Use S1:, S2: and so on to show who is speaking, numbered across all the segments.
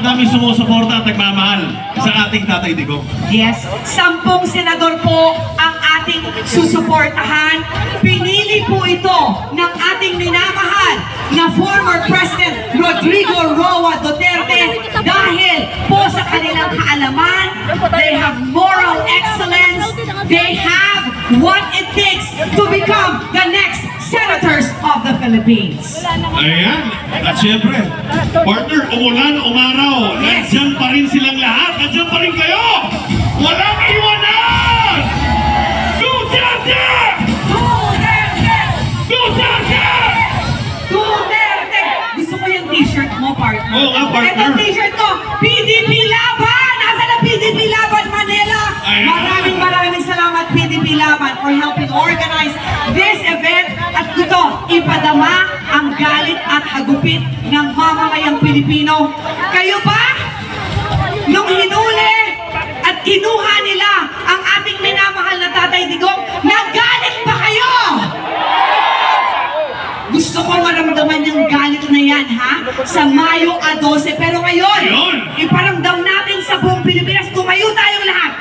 S1: napakadaming sumusuporta at nagmamahal sa ating Tatay Digong.
S2: Yes, sampung senador po ang ating susuportahan. Pinili po ito ng ating minamahal na former President Rodrigo Roa Duterte dahil po sa kanilang kaalaman, they have moral excellence, they have what it takes to become the next senators of the Philippines.
S1: Ayan. At syempre, partner, umulan, umaraw.
S2: Yes.
S1: Nandiyan pa rin silang lahat. Nandiyan pa rin kayo. Walang iwanan! Duterte!
S2: Duterte!
S1: Duterte!
S2: Duterte! Gusto ko yung t-shirt mo, partner.
S1: Oo nga, partner.
S2: Ito t-shirt ko, PDP Pilipino. Kayo ba? Nung hinuli at kinuha nila ang ating minamahal na Tatay Digong, nagalit ba kayo? Gusto ko maramdaman yung galit na yan, ha? Sa Mayo a 12. Pero ngayon, iparamdam natin sa buong Pilipinas, tumayo tayong lahat.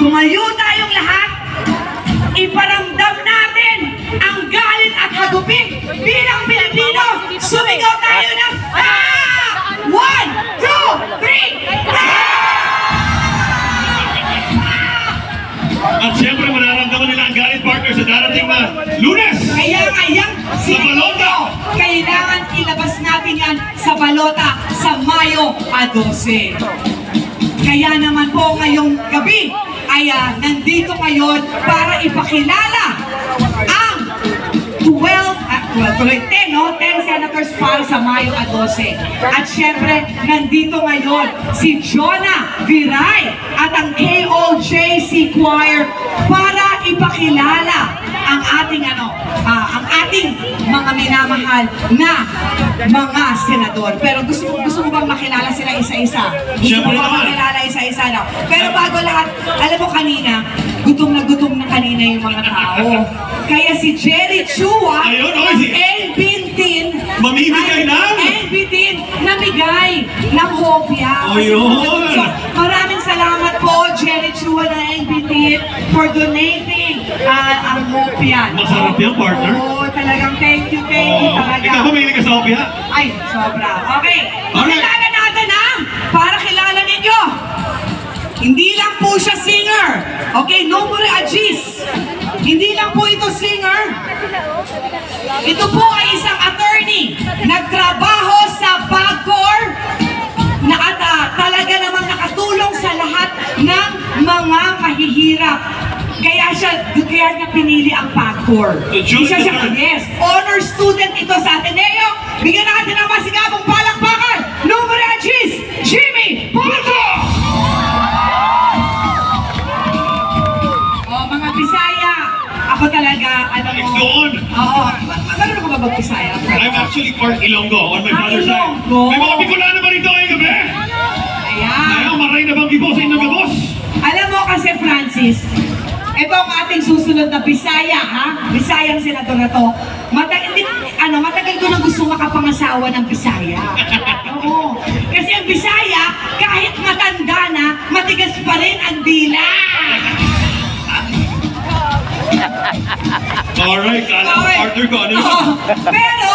S2: Tumayo tayong lahat. Iparamdam natin ang galit at hagupit bilang
S1: At syempre, mararamdaman nila ang galit partner sa darating na lunes.
S2: Kaya ngayon,
S1: Sa balota.
S2: kailangan ilabas natin yan sa balota sa Mayo a 12. Kaya naman po ngayong gabi ay ah, nandito ngayon para ipakilala ang 12, ah, 12 tuloy, 10, no? 10 senators para sa Mayo a 12. At syempre, nandito ngayon si Jonah Viray at ang KOJC Choir para ipakilala ang ating ano, ah, ang ating mga minamahal na mga senador. Pero gusto mo gusto mo bang makilala sila isa-isa? Gusto mo bang makilala isa-isa na? Pero bago lahat, alam mo kanina, gutom na gutom na kanina yung mga tao. Kaya si Jerry Chua
S1: Ayun, oy, si-
S2: N-Bintin
S1: Mamimigay ng-
S2: N-Bintin namigay ng hopya.
S1: O, yun.
S2: So, maraming salamat po, Jerry Chua ng N-Bintin for donating ah, ang hopya.
S1: Masarap yan, partner.
S2: Oo, talagang thank you, thank you
S1: Oh,
S2: talaga.
S1: ikaw ba may ka sa opya?
S2: Ay, sobra. Okay. Ito po ay isang attorney. Nagtrabaho sa Bagcor na at, ah, talaga namang nakatulong sa lahat ng mga mahihirap. Kaya siya, kaya niya pinili ang
S1: Julie
S2: Isa siya, yes, honor student ito sa Ateneo. Bigyan natin ng masigabong alam mo.
S1: Igsoon.
S2: Oo, ma- ma- marunong ka ba mag-Bisaya?
S1: I'm actually part Ilonggo on my
S2: Ah,
S1: father's side.
S2: Ilonggo.
S1: May mga Bicolano ba rito ngayong gabi?
S2: Ayan.
S1: Ayaw, maray na bang gibo sa inyong gabos?
S2: Alam mo kasi, Francis, ito ang ating susunod na Bisaya, ha? Bisayang senador na to. Mata hindi, ano, matagal ko nang gusto makapangasawa ng Bisaya. Oo. Kasi ang Bisaya, kahit matanda na, matigas pa rin ang dila.
S1: Alright, kala ko
S2: Okay.
S1: partner ko. Ano yun?
S2: Oo. Pero,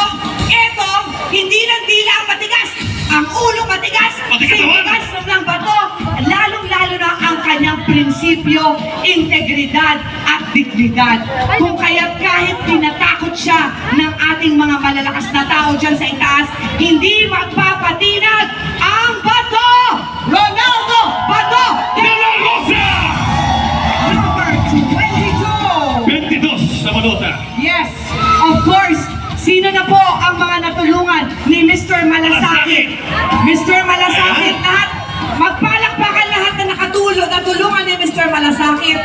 S2: ito, hindi lang dila ang matigas. Ang ulo matigas.
S1: Matigas naman.
S2: Sinigas ng bato. Lalong-lalo na ang kanyang prinsipyo, integridad at dignidad. Kung kaya't kahit tinatakot siya ng ating mga malalakas na tao dyan sa itaas, hindi magpapatinag ang bato! Ronaldo Bato! 22
S1: sa Malota.
S2: Yes, of course. Sino na po ang mga natulungan ni Mr. Malasakit? Mr. Malasakit, lahat, magpalakpakan lahat na nakatulong, natulungan ni Mr. Malasakit.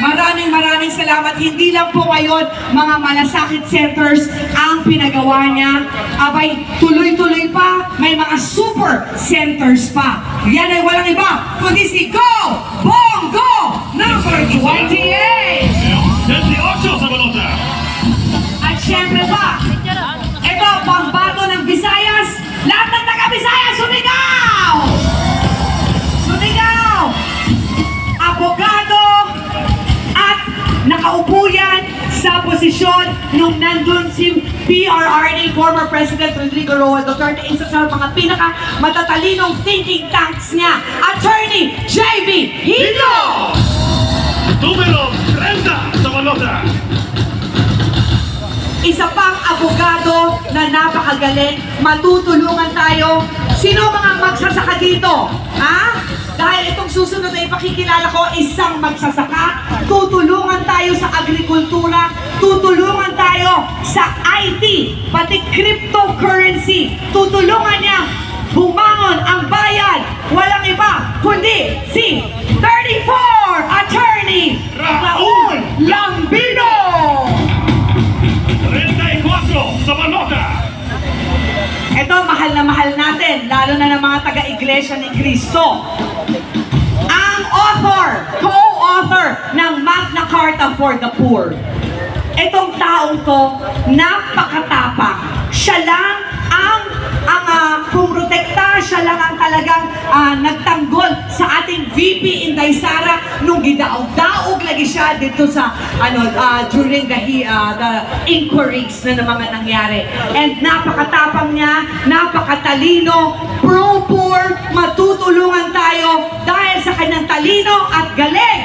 S2: Maraming maraming salamat. Hindi lang po ngayon mga malasakit centers ang pinagawa niya. Abay, tuloy-tuloy pa. May mga super centers pa. Yan ay walang iba, kundi si Go Bongo number 28.
S1: 28 sa balota.
S2: At syempre pa, ito pang bago ng Visayas, lahat ng taga-Visayas, sumigaw! Sumigaw! Abogado at nakaupo yan sa posisyon nung nandun si PRRA, former President Rodrigo Roa Duterte, isa sa mga pinaka matatalinong thinking tanks niya, Attorney J.B. Hino!
S1: Numero 30 sa balota.
S2: Isa pang abogado na napakagaling, matutulungan tayo. Sino mga magsasaka dito? Ha? Dahil itong susunod na ipakikilala ko, isang magsasaka, tutulungan tayo sa agrikultura, tutulungan tayo sa IT, pati cryptocurrency, tutulungan niya. Bumangon ang bayan, walang iba, kundi si 34 Attorney. Raul Lambino!
S1: 34 sa balota.
S2: Ito, mahal na mahal natin, lalo na ng mga taga-iglesia ni Cristo. Ang author, co-author ng Magna Carta for the Poor. Itong taong to, napakatapang. Siya lang ang ang uh, pumrotekta, siya lang ang talagang ah, nagtanggol sa ating VP Inday Sara nung gidaog-daog lagi siya dito sa ano ah, during the he- ah, the inquiries na mga nangyari. And napakatapang niya, napakatalino, pro-poor, matutulungan tayo dahil sa kanyang talino at galing.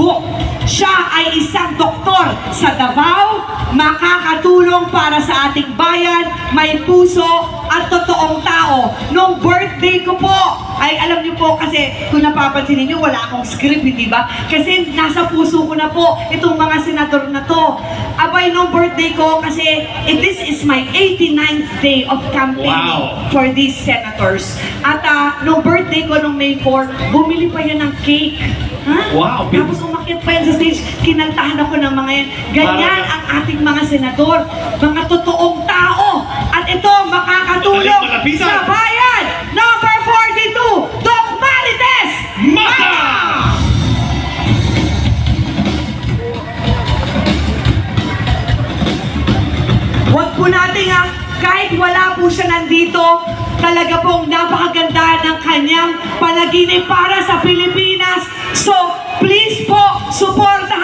S2: Facebook. Siya ay isang doktor sa Davao, makakatulong para sa ating bayan, may puso at totoong tao. Nung birthday ko po, ay alam niyo po kasi kung napapansin niyo wala akong script, hindi ba? Kasi nasa puso ko na po itong mga senador na to. Abay, nung birthday ko kasi eh, this is my 89th day of campaigning
S1: Wow.
S2: for these senators. At ah, nung birthday ko nung May 4, bumili pa yan ng cake. Ha?
S1: Wow.
S2: Tapos umakyat pa yan sa stage, kinantahan ako ng mga yan. Ganyan
S1: Parang-
S2: ang ating mga senador, mga totoong tao. At ito, makakatulong
S1: Malapitan.
S2: sa bayan. Number 42, Doc Marites
S1: Mata.
S2: Huwag po natin ha, kahit wala po siya nandito, talaga pong napakaganda ng kanyang panaginip para sa Pilipinas. So, please po, suportahan